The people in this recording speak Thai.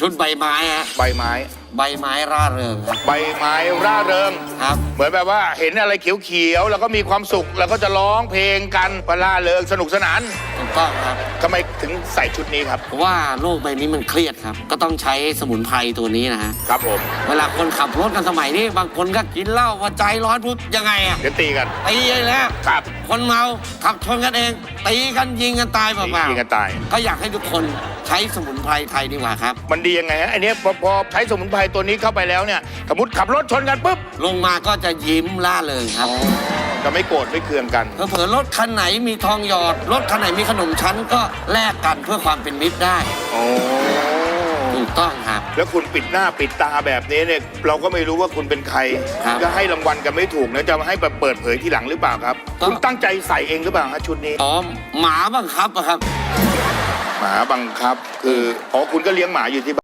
ชุดใบไม้ฮะใบไม้ ใบไม้ร่าเริงครับใบไม้ร่าเริง ครับ เหมือนแบบว่าเห็นอะไรเขียวๆ แล้วก็มีความสุข แล้วก็จะร้องเพลงกันปล่าเริงสนุกสนานถูกต้องครับ ทำไมถึงใส่ชุดนี้ครับ เพราะว่าโลกใบนี้มันเครียดครับ ก็ต้องใช้สมุนไพรตัวนี้นะฮะ ครับผม เวลาคนขับรถกันสมัยนี้ บางคนก็กินเหล้าว่าใจร้อนปุ๊บยังไงอะเดี๋ยวตีกัน ตีเลยแล้ว ครับ คนเมาขับชนกันเอง ตีกันยิงกันตายเปตีล่ายิงกันตายๆก็อยากให้ทุกคนใช้สมุนไพรไทยดีกว่าครับมันดียังไงฮะอันเนี้ยพอพอใช้สมุนไพรตัวนี้เข้าไปแล้วเนี่ยสมมติขับรถชนกันปุ๊บลงมาก็จะยิ้มล่าเริงครับจะไม่โกรธไม่เคืองกัน เผื่อๆรถคันไหนมีทองหยอด รถคันไหนมีขนมชั้นก็แลกกันเพื่อความเป็นมิตรได้โอ้ถูกต้องครับ แล้วคุณปิดหน้าปิดตาแบบนี้เนี่ยเราก็ไม่รู้ว่าคุณเป็นใครครับจะให้รางวัลกันไม่ถูกนะจะให้แบบเปิดเผยทีหลังหรือเปล่าครับ ก็ คุณตั้งใจใส่เองหรือเปล่าฮะชุดนี้ อ๋อหมาบังคับอะครับ หมาบังคับ คืออ๋อคุณก็เลี้ยงหมาอยู่ที่บ้าน